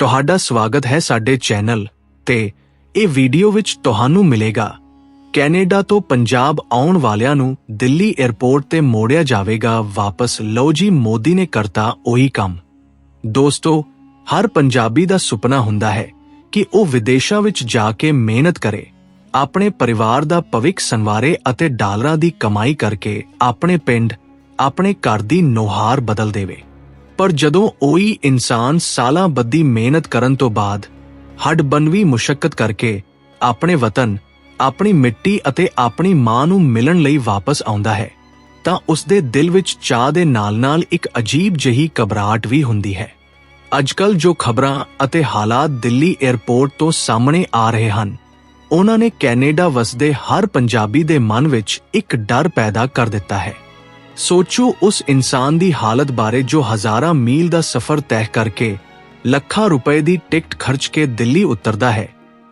ਤੁਹਾਡਾ ਸਵਾਗਤ ਹੈ ਸਾਡੇ ਚੈਨਲ ਤੇ ਇਹ ਵੀਡੀਓ ਵਿੱਚ ਤੁਹਾਨੂੰ ਮਿਲੇਗਾ। ਕੈਨੇਡਾ ਤੋਂ ਪੰਜਾਬ ਆਉਣ ਵਾਲਿਆਂ ਨੂੰ ਦਿੱਲੀ 에ਅਰਪੋਰਟ ਤੇ ਮੋੜਿਆ ਜਾਵੇਗਾ ਵਾਪਸ। ਲਓ ਜੀ, ਮੋਦੀ ਨੇ ਕਰਤਾ ਉਹੀ ਕੰਮ। ਦੋਸਤੋ, ਹਰ ਪੰਜਾਬੀ ਦਾ ਸੁਪਨਾ ਹੁੰਦਾ ਹੈ ਕਿ ਉਹ ਵਿਦੇਸ਼ਾਂ ਵਿੱਚ ਜਾ ਕੇ ਮਿਹਨਤ ਕਰੇ, ਆਪਣੇ ਪਰਿਵਾਰ ਦਾ ਭਵਿੱਖ ਸੰਵਾਰੇ ਅਤੇ ਡਾਲਰਾਂ ਦੀ ਕਮਾਈ ਕਰਕੇ ਆਪਣੇ ਪਿੰਡ, ਆਪਣੇ ਘਰ ਦੀ ਨੁਹਾਰ ਬਦਲ ਦੇਵੇ। ਪਰ ਜਦੋਂ ਉਹੀ ਇਨਸਾਨ ਸਾਲਾਂ ਬੱਧੀ ਮਿਹਨਤ ਕਰਨ ਤੋਂ ਬਾਅਦ ਹੱਡਬਨਵੀ ਮੁਸ਼ਕਲ ਕਰਕੇ ਆਪਣੇ ਵਤਨ, ਆਪਣੀ ਮਿੱਟੀ ਅਤੇ ਆਪਣੀ ਮਾਂ ਨੂੰ ਮਿਲਣ ਲਈ ਵਾਪਸ ਆਉਂਦਾ ਹੈ, ਤਾਂ ਉਸ ਦੇ ਦਿਲ ਵਿੱਚ ਚਾਹ ਦੇ ਨਾਲ-ਨਾਲ ਇੱਕ ਅਜੀਬ ਜਿਹੀ ਘਬਰਾਹਟ ਵੀ ਹੁੰਦੀ ਹੈ। ਅੱਜਕੱਲ ਜੋ ਖਬਰਾਂ ਅਤੇ ਹਾਲਾਤ ਦਿੱਲੀ 에ਅਰਪੋਰਟ ਤੋਂ ਸਾਹਮਣੇ ਆ ਰਹੇ ਹਨ, ਉਹਨਾਂ ਨੇ ਕੈਨੇਡਾ ਵਸਦੇ ਹਰ ਪੰਜਾਬੀ ਦੇ ਮਨ ਵਿੱਚ ਇੱਕ ਡਰ ਪੈਦਾ ਕਰ ਦਿੱਤਾ ਹੈ। ਸੋਚੋ ਉਸ ਇਨਸਾਨ ਦੀ ਹਾਲਤ ਬਾਰੇ ਜੋ ਹਜ਼ਾਰਾਂ ਮੀਲ ਦਾ ਸਫ਼ਰ ਤੈਅ ਕਰਕੇ ਲੱਖਾਂ ਰੁਪਏ ਦੀ ਟਿਕਟ ਖਰਚ ਕੇ ਦਿੱਲੀ ਉਤਰਦਾ ਹੈ।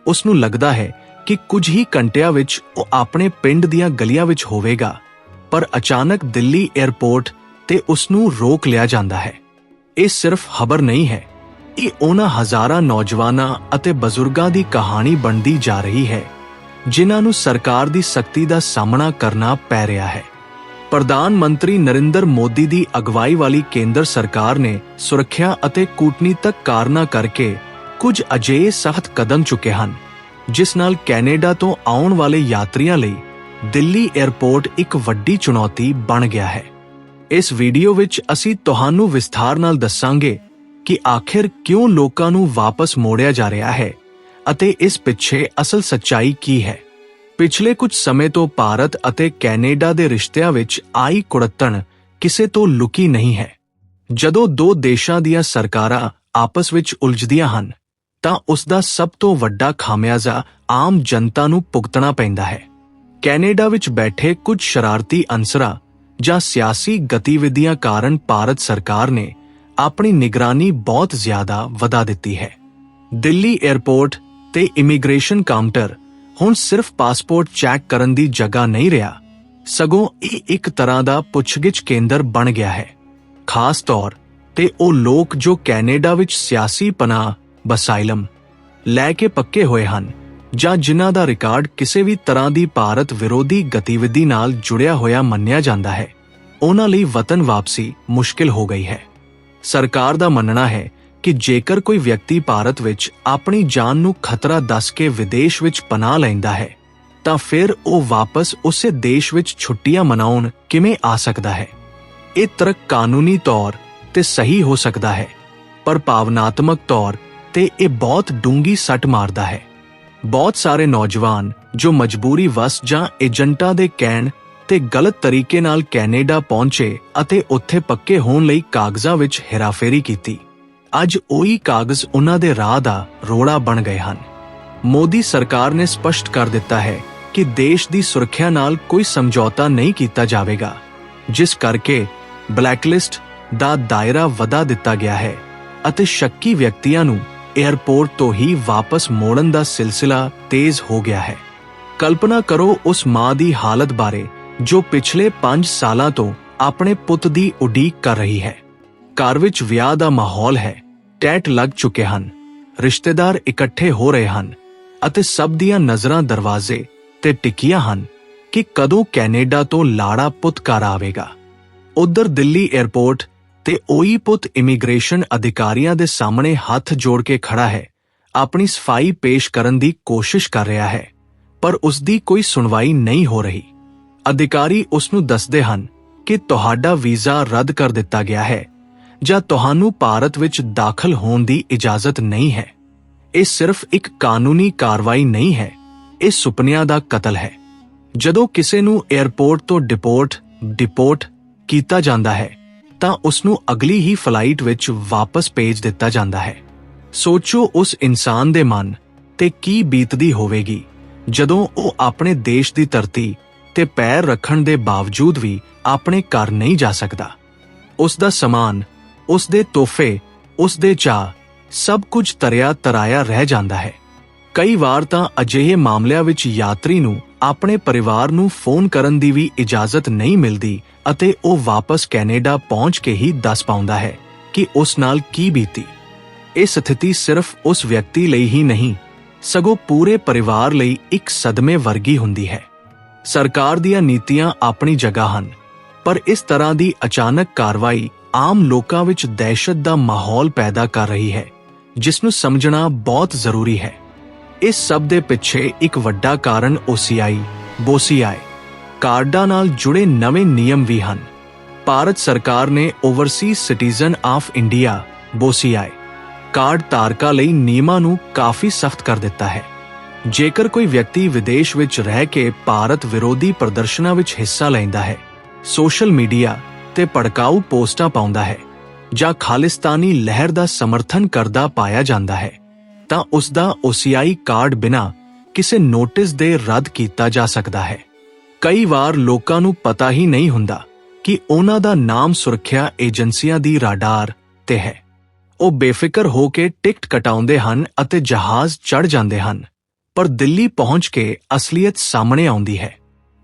ਉਸ ਨੂੰ ਲੱਗਦਾ ਹੈ ਕਿ ਕੁਝ ਹੀ ਘੰਟਿਆਂ ਵਿੱਚ ਉਹ ਆਪਣੇ ਪਿੰਡ ਦੀਆਂ ਗਲੀਆਂ ਵਿੱਚ ਹੋਵੇਗਾ, ਪਰ ਅਚਾਨਕ ਦਿੱਲੀ 에ਅਰਪੋਰਟ ਤੇ ਉਸ ਨੂੰ ਰੋਕ ਲਿਆ ਜਾਂਦਾ ਹੈ। ਇਹ ਸਿਰਫ ਖਬਰ ਨਹੀਂ ਹੈ, ਇਹ ਉਹਨਾਂ ਹਜ਼ਾਰਾਂ ਨੌਜਵਾਨਾਂ ਅਤੇ ਬਜ਼ੁਰਗਾਂ ਦੀ ਕਹਾਣੀ ਬਣਦੀ ਜਾ ਰਹੀ ਹੈ, ਜਿਨ੍ਹਾਂ ਨੂੰ ਸਰਕਾਰ ਦੀ ਸਖਤੀ ਦਾ ਸਾਹਮਣਾ ਕਰਨਾ ਪੈ ਰਿਹਾ ਹੈ। ਪ੍ਰਧਾਨ ਮੰਤਰੀ ਨਰਿੰਦਰ ਮੋਦੀ ਦੀ ਅਗਵਾਈ ਵਾਲੀ ਕੇਂਦਰ ਸਰਕਾਰ ਨੇ ਸੁਰੱਖਿਆ ਅਤੇ ਕੂਟਨੀਤਕ ਕਾਰਨਾਂ ਕਰਕੇ ਕੁਝ ਅਜਿਹੇ ਸਖਤ ਕਦਮ ਚੁੱਕੇ ਹਨ, ਜਿਸ ਨਾਲ ਕੈਨੇਡਾ ਤੋਂ ਆਉਣ ਵਾਲੇ ਯਾਤਰੀਆਂ ਲਈ ਦਿੱਲੀ 에ਅਰਪੋਰਟ ਇੱਕ ਵੱਡੀ ਚੁਣੌਤੀ ਬਣ ਗਿਆ ਹੈ। ਇਸ ਵੀਡੀਓ ਵਿੱਚ ਅਸੀਂ ਤੁਹਾਨੂੰ ਵਿਸਥਾਰ ਨਾਲ ਦੱਸਾਂਗੇ ਕਿ ਆਖਿਰ ਕਿਉਂ ਲੋਕਾਂ ਨੂੰ ਵਾਪਸ ਮੋੜਿਆ ਜਾ ਰਿਹਾ ਹੈ ਅਤੇ ਇਸ ਪਿੱਛੇ ਅਸਲ ਸੱਚਾਈ ਕੀ ਹੈ। ਪਿਛਲੇ ਕੁਝ ਸਮੇਂ ਤੋਂ ਭਾਰਤ ਅਤੇ ਕੈਨੇਡਾ ਦੇ ਰਿਸ਼ਤਿਆਂ ਵਿੱਚ ਆਈ ਕੁੜੱਤਣ ਕਿਸੇ ਤੋਂ ਲੁਕੀ ਨਹੀਂ ਹੈ। ਜਦੋਂ ਦੋ ਦੇਸ਼ਾਂ ਦੀਆਂ ਸਰਕਾਰਾਂ ਆਪਸ ਵਿੱਚ ਉਲਝਦੀਆਂ ਹਨ, ਤਾਂ ਉਸ ਦਾ ਸਭ ਤੋਂ ਵੱਡਾ ਖਾਮਿਆਜ਼ਾ ਆਮ ਜਨਤਾ ਨੂੰ ਭੁਗਤਣਾ ਪੈਂਦਾ ਹੈ। ਕੈਨੇਡਾ ਵਿੱਚ ਬੈਠੇ ਕੁਝ ਸ਼ਰਾਰਤੀ ਅਨਸਰਾਂ ਜਾਂ ਸਿਆਸੀ ਗਤੀਵਿਧੀਆਂ ਕਾਰਨ ਭਾਰਤ ਸਰਕਾਰ ਨੇ ਆਪਣੀ ਨਿਗਰਾਨੀ ਬਹੁਤ ਜ਼ਿਆਦਾ ਵਧਾ ਦਿੱਤੀ ਹੈ। ਦਿੱਲੀ 에ਅਰਪੋਰਟ ਤੇ ਇਮੀਗ੍ਰੇਸ਼ਨ ਕਾਊਂਟਰ ਹੁਣ ਸਿਰਫ ਪਾਸਪੋਰਟ ਚੈੱਕ ਕਰਨ ਦੀ ਜਗ੍ਹਾ ਨਹੀਂ ਰਿਹਾ। ਸਗੋਂ ਇਹ ਇੱਕ ਤਰ੍ਹਾਂ ਦਾ ਪੁੱਛਗਿੱਛ ਕੇਂਦਰ ਬਣ ਗਿਆ ਹੈ। ਖਾਸ ਤੌਰ ਤੇ ਉਹ ਲੋਕ ਜੋ ਕੈਨੇਡਾ ਵਿੱਚ ਸਿਆਸੀ ਪਨਾਹ, ਬਸਾਇਲਮ ਲੈ ਕੇ ਪੱਕੇ ਹੋਏ ਹਨ ਜਾਂ ਜਿਨ੍ਹਾਂ ਦਾ ਰਿਕਾਰਡ ਕਿਸੇ ਵੀ ਤਰ੍ਹਾਂ ਦੀ ਭਾਰਤ ਵਿਰੋਧੀ ਗਤੀਵਿਧੀ ਨਾਲ ਜੁੜਿਆ ਹੋਇਆ ਮੰਨਿਆ ਜਾਂਦਾ ਹੈ, ਉਹਨਾਂ ਲਈ ਵਤਨ ਵਾਪਸੀ ਮੁਸ਼ਕਿਲ ਹੋ ਗਈ ਹੈ। ਸਰਕਾਰ ਦਾ ਮੰਨਣਾ ਹੈ ਕਿ ਜੇਕਰ ਕੋਈ ਵਿਅਕਤੀ ਭਾਰਤ ਵਿੱਚ ਆਪਣੀ ਜਾਨ ਨੂੰ ਖਤਰਾ ਦੱਸ ਕੇ ਵਿਦੇਸ਼ ਵਿੱਚ ਪਨਾਹ ਲੈਂਦਾ ਹੈ, ਤਾਂ ਫਿਰ ਉਹ ਵਾਪਸ ਉਸੇ ਦੇਸ਼ ਵਿੱਚ ਛੁੱਟੀਆਂ ਮਨਾਉਣ ਕਿਵੇਂ ਆ ਸਕਦਾ ਹੈ? ਇਹ ਤਰਕ ਕਾਨੂੰਨੀ ਤੌਰ ਤੇ ਸਹੀ ਹੋ ਸਕਦਾ ਹੈ, ਪਰ ਭਾਵਨਾਤਮਕ ਤੌਰ ਤੇ ਇਹ ਬਹੁਤ ਡੂੰਗੀ ਸੱਟ ਮਾਰਦਾ ਹੈ। ਬਹੁਤ ਸਾਰੇ ਨੌਜਵਾਨ ਜੋ ਮਜਬੂਰੀ ਵਸ ਜਾਂ ਏਜੰਟਾਂ ਦੇ ਕਹਿਣ ਤੇ ਗਲਤ ਤਰੀਕੇ ਨਾਲ ਕੈਨੇਡਾ ਪਹੁੰਚੇ ਅਤੇ ਉੱਥੇ ਪੱਕੇ ਹੋਣ ਲਈ ਕਾਗਜ਼ਾਂ ਵਿੱਚ ਹੇਰਾਫੇਰੀ ਕੀਤੀ। ਅੱਜ ਉਹੀ ਕਾਗਜ਼ ਉਹਨਾਂ ਦੇ ਰਾਹ ਦਾ ਰੋੜਾ ਬਣ ਗਏ ਹਨ। ਮੋਦੀ ਸਰਕਾਰ ਨੇ ਸਪਸ਼ਟ ਕਰ ਦਿੱਤਾ ਹੈ ਕਿ ਦੇਸ਼ ਦੀ ਸੁਰੱਖਿਆ ਨਾਲ ਕੋਈ ਸਮਝੌਤਾ ਨਹੀਂ ਕੀਤਾ ਜਾਵੇਗਾ, ਜਿਸ ਕਰਕੇ ਬਲੈਕਲਿਸਟ ਦਾ ਦਾਇਰਾ ਵਧਾ ਦਿੱਤਾ ਗਿਆ ਹੈ ਅਤੇ ਸ਼ੱਕੀ ਵਿਅਕਤੀਆਂ ਨੂੰ 에ਅਰਪੋਰਟ ਤੋਂ ਹੀ ਵਾਪਸ ਮੋੜਨ ਦਾ ਸਿਲਸਿਲਾ ਤੇਜ਼ ਹੋ ਗਿਆ ਹੈ। ਕਲਪਨਾ ਕਰੋ ਉਸ ਮਾਂ ਦੀ ਹਾਲਤ ਬਾਰੇ, ਜੋ ਪਿਛਲੇ 5 ਸਾਲਾਂ ਤੋਂ ਆਪਣੇ ਪੁੱਤ ਦੀ ਉਡੀਕ ਕਰ ਰਹੀ ਹੈ। ਘਰ ਵਿੱਚ ਵਿਆਹ ਦਾ ਮਾਹੌਲ ਹੈ। ਟੈਟ ਲੱਗ ਚੁੱਕੇ ਹਨ, ਰਿਸ਼ਤੇਦਾਰ ਇਕੱਠੇ ਹੋ ਰਹੇ ਹਨ ਅਤੇ ਸਭ ਦੀਆਂ ਨਜ਼ਰਾਂ ਦਰਵਾਜ਼ੇ ਤੇ ਟਿਕੀਆਂ ਹਨ ਕਿ ਕਦੋਂ ਕੈਨੇਡਾ ਤੋਂ ਲਾੜਾ ਪੁੱਤ ਘਰ ਆਵੇਗਾ। ਉਧਰ ਦਿੱਲੀ 에ਅਰਪੋਰਟ ਤੇ ਉਹੀ ਪੁੱਤ ਇਮੀਗ੍ਰੇਸ਼ਨ ਅਧਿਕਾਰੀਆਂ ਦੇ ਸਾਹਮਣੇ ਹੱਥ ਜੋੜ ਕੇ ਖੜਾ ਹੈ, ਆਪਣੀ ਸਫ਼ਾਈ ਪੇਸ਼ ਕਰਨ ਦੀ ਕੋਸ਼ਿਸ਼ ਕਰ ਰਿਹਾ ਹੈ, ਪਰ ਉਸ ਦੀ ਕੋਈ ਸੁਣਵਾਈ ਨਹੀਂ ਹੋ ਰਹੀ। ਅਧਿਕਾਰੀ ਉਸ ਨੂੰ ਦੱਸਦੇ ਹਨ ਕਿ ਤੁਹਾਡਾ ਵੀਜ਼ਾ ਰੱਦ ਕਰ ਦਿੱਤਾ ਗਿਆ ਹੈ ਜਾਂ ਤੁਹਾਨੂੰ ਭਾਰਤ ਵਿੱਚ ਦਾਖਲ ਹੋਣ ਦੀ ਇਜਾਜ਼ਤ ਨਹੀਂ ਹੈ। ਇਹ ਸਿਰਫ ਇੱਕ ਕਾਨੂੰਨੀ ਕਾਰਵਾਈ ਨਹੀਂ ਹੈ। ਇਹ ਸੁਪਨਿਆਂ ਦਾ ਕਤਲ ਹੈ। ਜਦੋਂ ਕਿਸੇ ਨੂੰ 에ਅਰਪੋਰਟ ਤੋਂ ਡਿਪੋਰਟ ਡਿਪੋਰਟ ਕੀਤਾ ਜਾਂਦਾ ਹੈ, ਤਾਂ ਉਸ ਨੂੰ ਅਗਲੀ ਹੀ ਫਲਾਈਟ ਵਿੱਚ ਵਾਪਸ ਭੇਜ ਦਿੱਤਾ ਜਾਂਦਾ ਹੈ। ਸੋਚੋ ਉਸ ਇਨਸਾਨ ਦੇ ਮਨ ਤੇ ਕੀ ਬੀਤਦੀ ਹੋਵੇਗੀ, ਜਦੋਂ ਉਹ ਆਪਣੇ ਦੇਸ਼ ਦੀ ਧਰਤੀ ਤੇ ਪੈਰ ਰੱਖਣ ਦੇ ਬਾਵਜੂਦ ਵੀ ਆਪਣੇ ਘਰ ਨਹੀਂ ਜਾ ਸਕਦਾ। ਉਸ ਦਾ ਸਮਾਨ ਉਸ ਦੇ ਤੋਹਫੇ ਉਸ ਦੇ ਚਾਹ ਸਭ ਕੁਝ ਤਰਿਆ ਤਰਾਇਆ ਰਹਿ ਜਾਂਦਾ ਹੈ। ਕਈ ਵਾਰ ਤਾਂ ਅਜਿਹੇ ਮਾਮਲਿਆਂ ਵਿੱਚ ਯਾਤਰੀ ਨੂੰ ਆਪਣੇ ਪਰਿਵਾਰ ਨੂੰ ਫੋਨ ਕਰਨ ਦੀ ਵੀ ਇਜਾਜ਼ਤ ਨਹੀਂ ਮਿਲਦੀ ਅਤੇ ਉਹ ਵਾਪਸ ਕੈਨੇਡਾ ਪਹੁੰਚ ਕੇ ਹੀ ਦੱਸ ਪਾਉਂਦਾ ਹੈ ਕਿ ਉਸ ਨਾਲ ਕੀ ਬੀਤੀ। ਇਹ ਸਥਿਤੀ ਸਿਰਫ ਉਸ ਵਿਅਕਤੀ ਲਈ ਹੀ ਨਹੀਂ, ਸਗੋਂ ਪੂਰੇ ਪਰਿਵਾਰ ਲਈ ਇੱਕ ਸਦਮੇ ਵਰਗੀ ਹੁੰਦੀ ਹੈ। ਸਰਕਾਰ ਦੀਆਂ ਨੀਤੀਆਂ ਆਪਣੀ ਜਗ੍ਹਾ ਹਨ, ਪਰ ਇਸ ਤਰ੍ਹਾਂ ਦੀ ਅਚਾਨਕ ਕਾਰਵਾਈ ਆਮ ਲੋਕਾਂ ਵਿੱਚ ਦਹਿਸ਼ਤ ਦਾ ਮਾਹੌਲ ਪੈਦਾ ਕਰ ਰਹੀ ਹੈ ਜਿਸ ਨੂੰ ਸਮਝਣਾ ਬਹੁਤ ਜ਼ਰੂਰੀ ਹੈ। ਇਸ ਸਭ ਦੇ ਪਿੱਛੇ ਇੱਕ ਵੱਡਾ ਕਾਰਨ OCI ਬੋਸੀਆਈ, ਕਾਰਡਾਂ ਨਾਲ ਜੁੜੇ ਨਵੇਂ ਨਿਯਮ ਵੀ ਹਨ। ਭਾਰਤ ਸਰਕਾਰ ਨੇ overseas citizen of India, O C I, card ਧਾਰਕਾਂ ਲਈ ਨਿਯਮਾਂ ਨੂੰ ਕਾਫੀ ਸਖਤ ਕਰ ਦਿੱਤਾ ਹੈ। ਜੇਕਰ ਕੋਈ ਵਿਅਕਤੀ ਵਿਦੇਸ਼ ਵਿੱਚ ਰਹਿ ਕੇ ਭਾਰਤ ਵਿਰੋਧੀ ਪ੍ਰਦਰਸ਼ਨਾਂ ਵਿੱਚ ਹਿੱਸਾ ਲੈਂਦਾ ਹੈ, ਸੋਸ਼ਲ ਮੀਡੀਆ ਤੇ ਭੜਕਾਊ ਪੋਸਟਾਂ ਪਾਉਂਦਾ ਹੈ ਜਾਂ ਖਾਲਿਸਤਾਨੀ ਲਹਿਰ ਦਾ ਸਮਰਥਨ ਕਰਦਾ ਪਾਇਆ ਜਾਂਦਾ ਹੈ, ਤਾਂ ਉਸ ਦਾ OCI ਕਾਰਡ ਬਿਨਾ ਕਿਸੇ ਨੋਟਿਸ ਦੇ ਰੱਦ ਕੀਤਾ ਜਾ ਸਕਦਾ ਹੈ। ਕਈ ਵਾਰ ਲੋਕਾਂ ਨੂੰ ਪਤਾ ਹੀ ਨਹੀਂ ਹੁੰਦਾ ਕਿ ਉਹਨਾਂ ਦਾ ਨਾਮ ਸੁਰੱਖਿਆ ਏਜੰਸੀਆਂ ਦੀ ਰਾਡਾਰ ਤੇ ਹੈ। ਉਹ ਬੇਫਿਕਰ ਹੋ ਕੇ ਟਿਕਟ ਕਟਾਉਂਦੇ ਹਨ ਅਤੇ ਜਹਾਜ਼ ਚੜ ਜਾਂਦੇ ਹਨ, ਪਰ ਦਿੱਲੀ ਪਹੁੰਚ ਕੇ ਅਸਲੀਅਤ ਸਾਹਮਣੇ ਆਉਂਦੀ ਹੈ।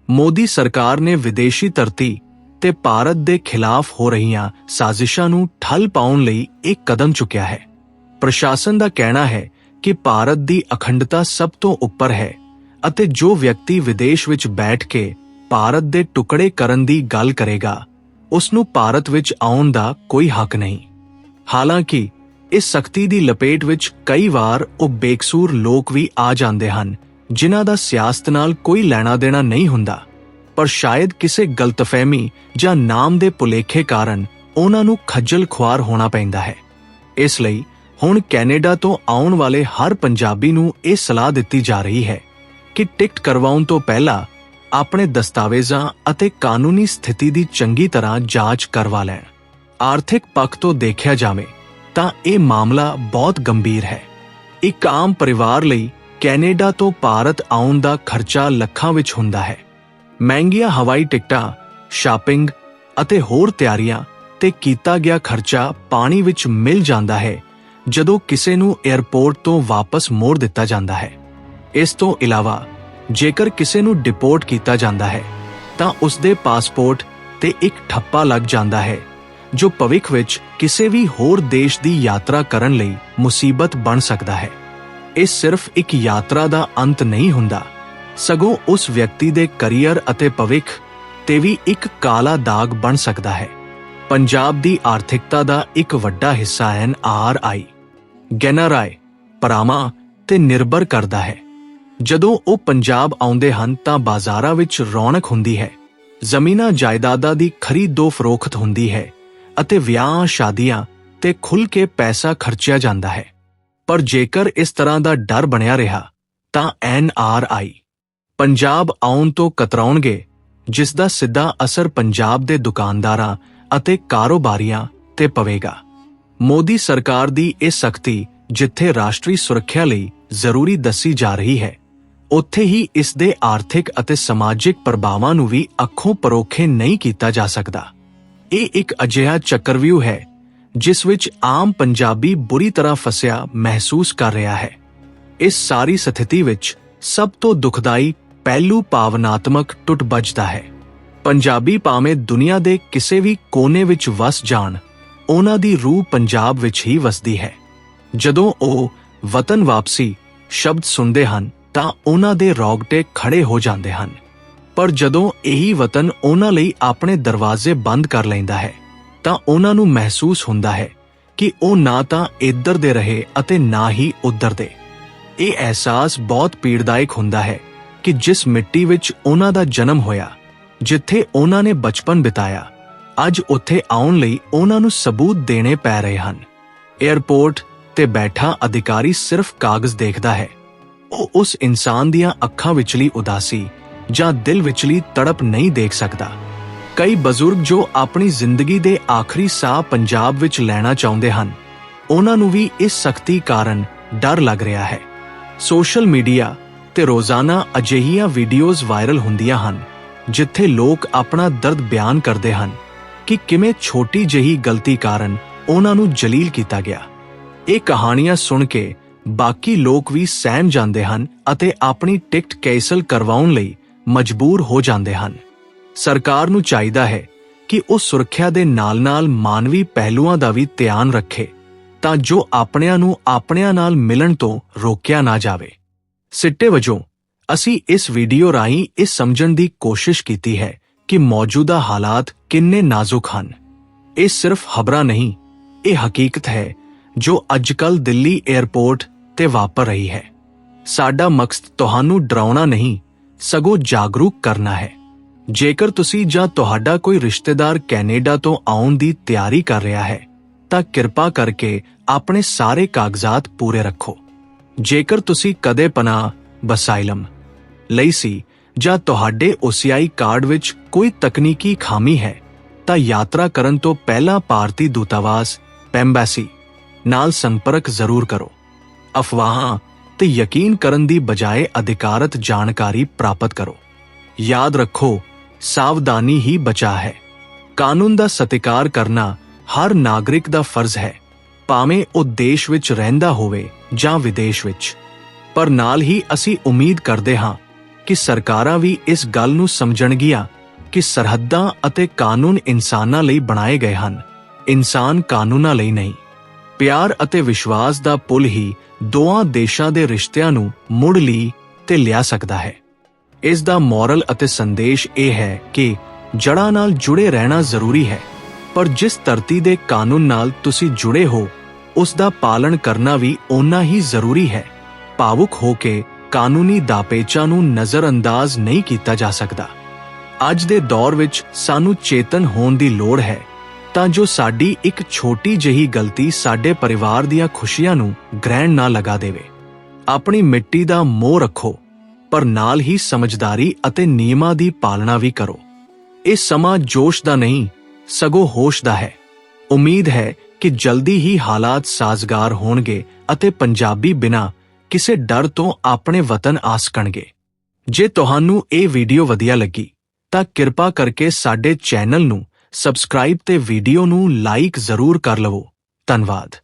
ਮੋਦੀ ਸਰਕਾਰ ਨੇ ਵਿਦੇਸ਼ੀ ਧਰਤੀ ਤੇ ਭਾਰਤ ਦੇ ਖਿਲਾਫ ਹੋ ਰਹੀਆਂ ਸਾਜ਼ਿਸ਼ਾਂ ਨੂੰ ਠੱਲ ਪਾਉਣ ਲਈ ਇੱਕ ਕਦਮ ਚੁੱਕਿਆ ਹੈ। ਪ੍ਰਸ਼ਾਸਨ ਦਾ ਕਹਿਣਾ ਹੈ ਕਿ ਭਾਰਤ ਦੀ ਅਖੰਡਤਾ ਸਭ ਤੋਂ ਉੱਪਰ ਹੈ ਅਤੇ ਜੋ ਵਿਅਕਤੀ ਵਿਦੇਸ਼ ਵਿੱਚ ਬੈਠ ਕੇ ਭਾਰਤ ਦੇ ਟੁਕੜੇ ਕਰਨ ਦੀ ਗੱਲ ਕਰੇਗਾ ਉਸ ਨੂੰ ਭਾਰਤ ਵਿੱਚ ਆਉਣ ਦਾ ਕੋਈ ਹੱਕ ਨਹੀਂ। ਹਾਲਾਂਕਿ, ਇਸ ਸਖਤੀ ਦੀ ਲਪੇਟ ਵਿੱਚ ਕਈ ਵਾਰ ਉਹ ਬੇਕਸੂਰ ਲੋਕ ਵੀ ਆ ਜਾਂਦੇ ਹਨ, ਜਿਨ੍ਹਾਂ ਦਾ ਸਿਆਸਤ ਨਾਲ ਕੋਈ ਲੈਣਾ ਦੇਣਾ ਨਹੀਂ ਹੁੰਦਾ। ਪਰ ਸ਼ਾਇਦ ਕਿਸੇ ਗਲਤਫਹਿਮੀ ਜਾਂ ਨਾਮ ਦੇ ਭੁਲੇਖੇ ਕਾਰਨ ਉਹਨਾਂ ਨੂੰ ਖੱਜਲ ਖੁਆਰ ਹੋਣਾ ਪੈਂਦਾ ਹੈ। ਇਸ ਲਈ ਹੁਣ ਕੈਨੇਡਾ ਤੋਂ ਆਉਣ ਵਾਲੇ ਹਰ ਪੰਜਾਬੀ ਨੂੰ ਇਹ ਸਲਾਹ ਦਿੱਤੀ ਜਾ ਰਹੀ ਹੈ ਕਿ ਟਿਕਟ ਕਰਵਾਉਣ ਤੋਂ ਪਹਿਲਾਂ ਆਪਣੇ ਦਸਤਾਵੇਜ਼ਾਂ ਅਤੇ ਕਾਨੂੰਨੀ ਸਥਿਤੀ ਦੀ ਚੰਗੀ ਤਰ੍ਹਾਂ ਜਾਂਚ ਕਰਵਾ ਲੈਣ। ਆਰਥਿਕ ਪੱਖ ਤੋਂ ਦੇਖਿਆ ਜਾਵੇ ਤਾਂ ਇਹ ਮਾਮਲਾ ਬਹੁਤ ਗੰਭੀਰ ਹੈ। ਇੱਕ ਆਮ ਪਰਿਵਾਰ ਲਈ ਕੈਨੇਡਾ ਤੋਂ ਭਾਰਤ ਆਉਣ ਦਾ ਖਰਚਾ ਲੱਖਾਂ ਵਿੱਚ ਹੁੰਦਾ ਹੈ। ਮਹਿੰਗੀਆਂ ਹਵਾਈ ਟਿਕਟਾਂ, ਸ਼ਾਪਿੰਗ ਅਤੇ ਹੋਰ ਤਿਆਰੀਆਂ ਤੇ ਕੀਤਾ ਗਿਆ ਖਰਚਾ ਪਾਣੀ ਵਿੱਚ ਮਿਲ ਜਾਂਦਾ ਹੈ, ਜਦੋਂ ਕਿਸੇ ਨੂੰ 에ਅਰਪੋਰਟ ਤੋਂ ਵਾਪਸ ਮੋੜ ਦਿੱਤਾ ਜਾਂਦਾ ਹੈ। ਇਸ ਤੋਂ ਇਲਾਵਾ, ਜੇਕਰ ਕਿਸੇ ਨੂੰ ਡਿਪੋਰਟ ਕੀਤਾ ਜਾਂਦਾ ਹੈ, ਤਾਂ ਉਸ ਦੇ ਪਾਸਪੋਰਟ ਤੇ ਇੱਕ ਠੱਪਾ ਲੱਗ ਜਾਂਦਾ ਹੈ, ਜੋ ਭਵਿੱਖ ਵਿੱਚ ਕਿਸੇ ਵੀ ਹੋਰ ਦੇਸ਼ ਦੀ ਯਾਤਰਾ ਕਰਨ ਲਈ ਮੁਸੀਬਤ ਬਣ ਸਕਦਾ ਹੈ। ਇਹ ਸਿਰਫ ਇੱਕ ਯਾਤਰਾ ਦਾ ਅੰਤ ਨਹੀਂ ਹੁੰਦਾ। ਸਗੋਂ ਉਸ ਵਿਅਕਤੀ ਦੇ ਕੈਰੀਅਰ ਅਤੇ ਭਵਿੱਖ ਤੇ ਵੀ ਇੱਕ ਕਾਲਾ ਦਾਗ ਬਣ ਸਕਦਾ ਹੈ। ਪੰਜਾਬ ਦੀ ਆਰਥਿਕਤਾ ਦਾ ਇੱਕ ਵੱਡਾ ਹਿੱਸਾ ਐਨ ਆਰ ਆਈ। ਗੈਨਰਾਏ ਪਰਾਮਾ ਤੇ ਨਿਰਭਰ ਕਰਦਾ ਹੈ। ਜਦੋਂ ਉਹ ਪੰਜਾਬ ਆਉਂਦੇ ਹਨ ਤਾਂ ਬਾਜ਼ਾਰਾਂ ਵਿੱਚ ਰੌਣਕ ਹੁੰਦੀ ਹੈ। ਜ਼ਮੀਨਾਂ ਜਾਇਦਾਦਾਂ ਦੀ ਖਰੀਦੋ ਫਰੋਖਤ ਹੁੰਦੀ ਹੈ ਅਤੇ ਵਿਆਹ, ਸ਼ਾਦੀਆਂ ਤੇ ਖੁੱਲ ਕੇ ਪੈਸਾ ਖਰਚਿਆ ਜਾਂਦਾ ਹੈ। ਪਰ ਜੇਕਰ ਇਸ ਤਰ੍ਹਾਂ ਦਾ ਡਰ ਬਣਿਆ ਰਿਹਾ ਤਾਂ ਐਨ ਆਰ ਆਈ ਪੰਜਾਬ ਆਉਣ ਤੋਂ ਕਤਰਾਉਣਗੇ, ਜਿਸ ਦਾ ਸਿੱਧਾ ਅਸਰ ਪੰਜਾਬ ਦੇ ਦੁਕਾਨਦਾਰਾਂ ਅਤੇ ਕਾਰੋਬਾਰੀਆਂ ਤੇ ਪਵੇਗਾ। ਮੋਦੀ ਸਰਕਾਰ ਦੀ ਇਹ ਸਖਤੀ ਜਿੱਥੇ ਰਾਸ਼ਟਰੀ ਸੁਰੱਖਿਆ ਲਈ ਜ਼ਰੂਰੀ ਦੱਸੀ ਜਾ ਰਹੀ ਹੈ, ਉੱਥੇ ਹੀ ਇਸ ਦੇ ਆਰਥਿਕ ਅਤੇ ਸਮਾਜਿਕ ਪ੍ਰਭਾਵਾਂ ਨੂੰ ਵੀ ਅੱਖੋਂ ਪਰੋਖੇ ਨਹੀਂ ਕੀਤਾ ਜਾ ਸਕਦਾ। ਇਹ ਇੱਕ ਅਜਿਹਾ ਚੱਕਰਵਿਊ ਹੈ, ਜਿਸ ਵਿੱਚ ਆਮ ਪੰਜਾਬੀ ਬੁਰੀ ਤਰ੍ਹਾਂ ਫਸਿਆ ਮਹਿਸੂਸ ਕਰ ਰਿਹਾ ਹੈ। ਇਸ ਸਾਰੀ ਸਥਿਤੀ ਵਿੱਚ ਸਭ ਤੋਂ ਦੁਖਦਾਈ ਪਹਿਲੂ ਭਾਵਨਾਤਮਕ ਟੁੱਟ ਵੱਜਦਾ ਹੈ। ਪੰਜਾਬੀ ਭਾਵੇਂ ਦੁਨੀਆ ਦੇ ਕਿਸੇ ਵੀ ਕੋਨੇ ਵਿੱਚ ਵਸ ਜਾਣ, ਉਹਨਾਂ ਦੀ ਰੂਹ ਪੰਜਾਬ ਵਿੱਚ ਹੀ ਵਸਦੀ ਹੈ। ਜਦੋਂ ਉਹ ਵਤਨ ਵਾਪਸੀ ਸ਼ਬਦ ਸੁਣਦੇ ਹਨ, ਤਾਂ ਉਹਨਾਂ ਦੇ ਰੌਗਟੇ ਖੜੇ ਹੋ ਜਾਂਦੇ ਹਨ। ਪਰ ਜਦੋਂ ਇਹੀ ਵਤਨ ਉਹਨਾਂ ਲਈ ਆਪਣੇ ਦਰਵਾਜ਼ੇ ਬੰਦ ਕਰ ਲੈਂਦਾ ਹੈ, ਤਾਂ ਉਹਨਾਂ ਨੂੰ ਮਹਿਸੂਸ ਹੁੰਦਾ ਹੈ ਕਿ ਉਹ ਨਾ ਤਾਂ ਇੱਧਰ ਦੇ ਰਹੇ ਅਤੇ ਨਾ ਹੀ ਉੱਧਰ ਦੇ। ਇਹ ਅਹਿਸਾਸ ਬਹੁਤ ਪੀੜਦਾਇਕ ਹੁੰਦਾ ਹੈ ਕਿ ਜਿਸ ਮਿੱਟੀ ਵਿੱਚ ਉਹਨਾਂ ਦਾ ਜਨਮ ਹੋਇਆ, ਜਿੱਥੇ ਉਹਨਾਂ ਨੇ ਬਚਪਨ ਬਿਤਾਇਆ, ਅੱਜ ਉੱਥੇ ਆਉਣ ਲਈ ਉਹਨਾਂ ਨੂੰ ਸਬੂਤ ਦੇਣੇ ਪੈ ਰਹੇ ਹਨ। 에ਅਰਪੋਰਟ ਤੇ ਬੈਠਾ ਅਧਿਕਾਰੀ ਸਿਰਫ ਕਾਗਜ਼ ਦੇਖਦਾ ਹੈ। ਉਹ ਉਸ ਇਨਸਾਨ ਦੀਆਂ ਅੱਖਾਂ ਵਿਚਲੀ ਉਦਾਸੀ ਜਾਂ ਦਿਲ ਵਿਚਲੀ ਤੜਪ ਨਹੀਂ ਦੇਖ ਸਕਦਾ। ਕਈ ਬਜ਼ੁਰਗ ਜੋ ਆਪਣੀ ਜ਼ਿੰਦਗੀ ਦੇ ਆਖਰੀ ਸਾਹ ਪੰਜਾਬ ਵਿੱਚ ਲੈਣਾ ਚਾਹੁੰਦੇ ਹਨ, ਉਹਨਾਂ ਨੂੰ ਵੀ ਇਸ ਸਖਤੀ ਕਾਰਨ ਡਰ ਲੱਗ ਰਿਹਾ ਹੈ। ਸੋਸ਼ਲ ਮੀਡੀਆ ਤੇ ਰੋਜ਼ਾਨਾ ਅਜਿਹੀਆਂ ਵੀਡੀਓਜ਼ ਵਾਇਰਲ ਹੁੰਦੀਆਂ ਹਨ, ਜਿੱਥੇ ਲੋਕ ਆਪਣਾ ਦਰਦ ਬਿਆਨ ਕਰਦੇ ਹਨ ਕਿ ਕਿਵੇਂ ਛੋਟੀ ਜਿਹੀ ਗਲਤੀ ਕਾਰਨ ਉਹਨਾਂ ਨੂੰ ਜਲੀਲ ਕੀਤਾ ਗਿਆ। ਇਹ ਕਹਾਣੀਆਂ ਸੁਣ ਕੇ ਬਾਕੀ ਲੋਕ ਵੀ ਸਹਿਮ ਜਾਂਦੇ ਹਨ ਅਤੇ ਆਪਣੀ ਟਿਕਟ ਕੈਂਸਲ ਕਰਵਾਉਣ ਲਈ ਮਜਬੂਰ ਹੋ ਜਾਂਦੇ ਹਨ। ਸਰਕਾਰ ਨੂੰ ਚਾਹੀਦਾ ਹੈ ਕਿ ਉਹ ਸੁਰੱਖਿਆ ਦੇ ਨਾਲ-ਨਾਲ ਮਾਨਵੀ ਪਹਿਲੂਆਂ ਦਾ ਵੀ ਧਿਆਨ ਰੱਖੇ ਤਾਂ ਜੋ ਆਪਣਿਆਂ ਨੂੰ ਆਪਣਿਆਂ ਨਾਲ ਮਿਲਣ ਤੋਂ ਰੋਕਿਆ ਨਾ ਜਾਵੇ। ਸਿੱਟੇ ਵਜੋਂ, ਅਸੀਂ ਇਸ ਵੀਡੀਓ ਰਾਹੀਂ ਇਹ ਸਮਝਣ ਦੀ ਕੋਸ਼ਿਸ਼ ਕੀਤੀ ਹੈ ਕਿ ਮੌਜੂਦਾ ਹਾਲਾਤ ਕਿੰਨੇ ਨਾਜ਼ੁਕ ਹਨ। ਇਹ ਸਿਰਫ ਖਬਰਾਂ ਨਹੀਂ, ਇਹ ਹਕੀਕਤ ਹੈ ਜੋ ਅੱਜਕੱਲ ਦਿੱਲੀ 에ਅਰਪੋਰਟ ਤੇ ਵਾਪਰ ਰਹੀ ਹੈ। ਸਾਡਾ ਮਕਸਦ ਤੁਹਾਨੂੰ ਡਰਾਉਣਾ ਨਹੀਂ, ਸਗੋਂ ਜਾਗਰੂਕ ਕਰਨਾ ਹੈ। ਜੇਕਰ ਤੁਸੀਂ ਜਾਂ ਤੁਹਾਡਾ ਕੋਈ ਰਿਸ਼ਤੇਦਾਰ ਕੈਨੇਡਾ ਤੋਂ ਆਉਣ ਦੀ ਤਿਆਰੀ ਕਰ ਰਿਹਾ ਹੈ, ਤਾਂ ਕਿਰਪਾ ਕਰਕੇ ਆਪਣੇ ਸਾਰੇ ਕਾਗਜ਼ਾਤ ਪੂਰੇ ਰੱਖੋ। ਜੇਕਰ ਤੁਸੀਂ ਕਦੇ ਪਨਾਹ ਬਸਾਇਲਮ ਲਈ ਸੀ ਜਾਂ ਤੁਹਾਡੇ OCI ਕਾਰਡ ਵਿੱਚ ਕੋਈ ਤਕਨੀਕੀ ਖਾਮੀ ਹੈ, ਤਾਂ ਯਾਤਰਾ ਕਰਨ ਤੋਂ ਪਹਿਲਾਂ ਭਾਰਤੀ ਦੂਤਾਵਾਸ, ਪੈਂਬੈਸੀ ਨਾਲ ਸੰਪਰਕ ਜ਼ਰੂਰ ਕਰੋ। ਅਫਵਾਹਾਂ ਤੇ ਯਕੀਨ ਕਰਨ ਦੀ ਬਜਾਏ ਅਧਿਕਾਰਤ ਜਾਣਕਾਰੀ ਪ੍ਰਾਪਤ ਕਰੋ। ਯਾਦ ਰੱਖੋ, ਸਾਵਧਾਨੀ ਹੀ ਬਚਾ ਹੈ। ਕਾਨੂੰਨ ਦਾ ਸਤਿਕਾਰ ਕਰਨਾ ਹਰ ਨਾਗਰਿਕ ਦਾ ਫਰਜ਼ ਹੈ। ਭਾਵੇਂ ਉਹ ਦੇਸ਼ ਵਿੱਚ ਰਹਿੰਦਾ ਹੋਵੇ ਜਾਂ ਵਿਦੇਸ਼ ਵਿੱਚ। ਪਰ ਨਾਲ ਹੀ ਅਸੀਂ ਉਮੀਦ ਕਰਦੇ ਹਾਂ ਕਿ ਸਰਕਾਰਾਂ ਵੀ ਇਸ ਗੱਲ ਨੂੰ ਸਮਝਣਗੀਆਂ ਕਿ ਸਰਹੱਦਾਂ ਅਤੇ ਕਾਨੂੰਨ ਇਨਸਾਨਾਂ ਲਈ ਬਣਾਏ ਗਏ ਹਨ। ਇਨਸਾਨ ਕਾਨੂੰਨਾਂ ਲਈ ਨਹੀਂ। ਪਿਆਰ ਅਤੇ ਵਿਸ਼ਵਾਸ ਦਾ ਪੁਲ ਹੀ ਦੋਹਾਂ ਦੇਸ਼ਾਂ ਦੇ ਰਿਸ਼ਤਿਆਂ ਨੂੰ ਮੁੜ ਲਈ ਤੇ ਲਿਆ ਸਕਦਾ ਹੈ। ਇਸ ਦਾ ਮੋਰਲ ਅਤੇ ਸੰਦੇਸ਼ ਇਹ ਹੈ ਕਿ ਜੜ੍ਹਾਂ ਨਾਲ ਜੁੜੇ ਰਹਿਣਾ ਜ਼ਰੂਰੀ ਹੈ। ਪਰ ਜਿਸ ਧਰਤੀ ਦੇ ਕਾਨੂੰਨ ਨਾਲ ਤੁਸੀਂ ਜੁੜੇ ਹੋ ਉਸ ਦਾ ਪਾਲਣ ਕਰਨਾ ਵੀ ਓਨਾ ਹੀ ਜ਼ਰੂਰੀ ਹੈ। ਭਾਵੁਕ ਹੋ ਕੇ ਕਾਨੂੰਨੀ ਦਾਪੇਚਾਂ ਨੂੰ ਨਜ਼ਰਅੰਦਾਜ਼ ਨਹੀਂ ਕੀਤਾ ਜਾ ਸਕਦਾ। ਅੱਜ ਦੇ ਦੌਰ ਵਿੱਚ ਸਾਨੂੰ ਚੇਤਨ ਹੋਣ ਦੀ ਲੋੜ ਹੈ, ਤਾਂ ਜੋ ਸਾਡੀ ਇੱਕ ਛੋਟੀ ਜਿਹੀ ਗਲਤੀ ਸਾਡੇ ਪਰਿਵਾਰ ਦੀਆਂ ਖੁਸ਼ੀਆਂ ਨੂੰ ਗ੍ਰਹਿਣ ਨਾ ਲਗਾ ਦੇਵੇ। ਆਪਣੀ ਮਿੱਟੀ ਦਾ ਮੋਹ ਰੱਖੋ, ਪਰ ਨਾਲ ਹੀ ਸਮਝਦਾਰੀ ਅਤੇ ਨਿਯਮਾਂ ਦੀ ਪਾਲਣਾ ਵੀ ਕਰੋ। ਇਹ ਸਮਾਂ ਜੋਸ਼ ਦਾ ਨਹੀਂ, ਸਗੋਂ ਹੋਸ਼ ਦਾ ਹੈ। ਉਮੀਦ ਹੈ ਕਿ ਜਲਦੀ ਹੀ ਹਾਲਾਤ ਸਾਜ਼ਗਾਰ ਹੋਣਗੇ ਅਤੇ ਪੰਜਾਬੀ ਬਿਨਾਂ ਕਿਸੇ ਡਰ ਤੋਂ ਆਪਣੇ ਵਤਨ ਆ ਸਕਣਗੇ ਜੇ ਤੁਹਾਨੂੰ ਇਹ ਵੀਡੀਓ ਵਧੀਆ ਲੱਗੀ, ਤਾਂ ਕਿਰਪਾ ਕਰਕੇ ਸਾਡੇ ਚੈਨਲ ਨੂੰ ਸਬਸਕ੍ਰਾਈਬ ਤੇ ਵੀਡੀਓ ਨੂੰ ਲਾਈਕ ਜ਼ਰੂਰ ਕਰ ਲਵੋ। ਧੰਨਵਾਦ।